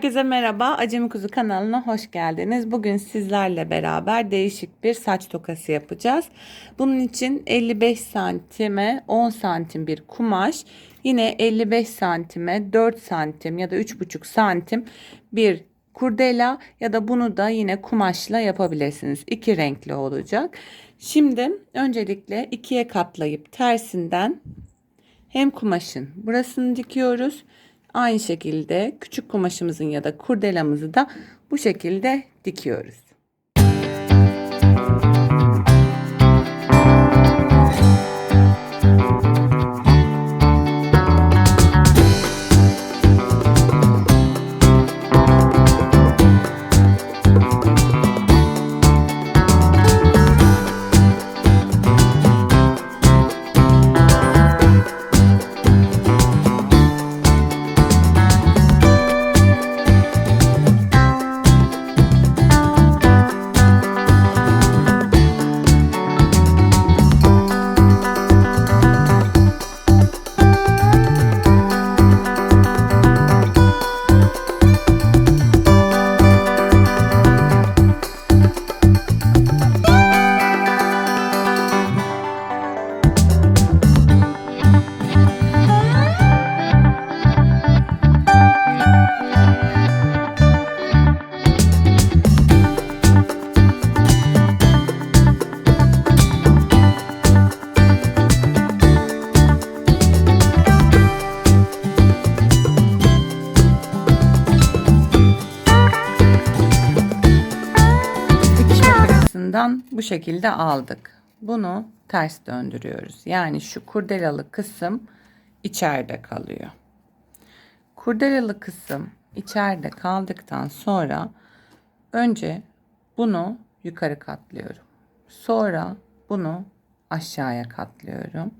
Herkese merhaba. Acemi Kuzu kanalına hoş geldiniz. Bugün sizlerle beraber değişik bir saç tokası yapacağız. Bunun için 55 santime 10 santim bir kumaş, yine 55 santime 4 santim ya da 3,5 santim bir kurdela ya da bunu da yine kumaşla yapabilirsiniz. İki renkli olacak. Şimdi öncelikle ikiye katlayıp tersinden hem kumaşın burasını dikiyoruz. Aynı şekilde küçük kumaşımızın ya da kurdelamızı da bu şekilde dikiyoruz. Makinesinden bu şekilde aldık. Bunu ters döndürüyoruz. Yani şu kurdelalı kısım içeride kalıyor. Kurdelalı kısım içeride kaldıktan sonra önce bunu yukarı katlıyorum. Sonra bunu aşağıya katlıyorum.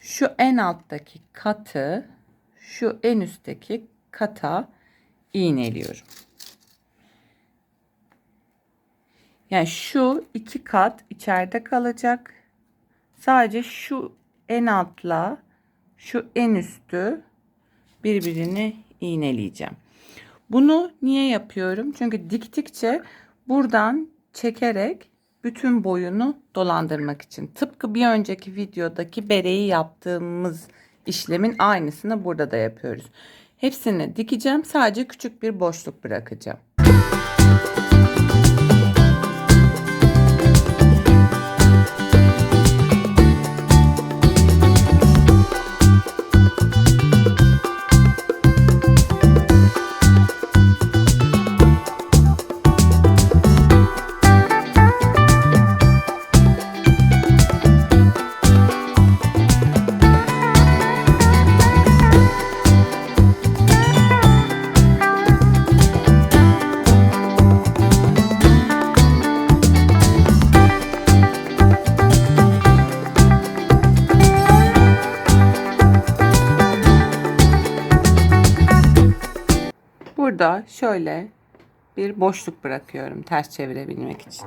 Şu en alttaki katı şu en üstteki kata iğneliyorum. Yani şu iki kat içeride kalacak. Sadece şu en altla şu en üstü birbirini iğneleyeceğim. Bunu niye yapıyorum? Çünkü diktikçe buradan çekerek bütün boyunu dolandırmak için. Tıpkı bir önceki videodaki bereyi yaptığımız işlemin aynısını burada da yapıyoruz. Hepsini dikeceğim. Sadece küçük bir boşluk bırakacağım. Burada şöyle bir boşluk bırakıyorum ters çevirebilmek için.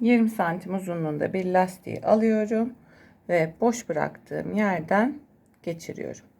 ...20 santim uzunluğunda bir lastiği alıyorum ve boş bıraktığım yerden geçiriyorum.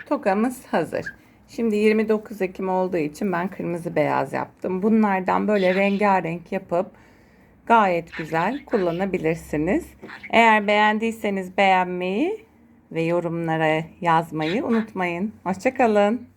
Tokamız hazır. Şimdi 29 Ekim olduğu için ben kırmızı beyaz yaptım. Bunlardan böyle rengarenk yapıp gayet güzel kullanabilirsiniz. Eğer beğendiyseniz beğenmeyi ve yorumlara yazmayı unutmayın. Hoşçakalın.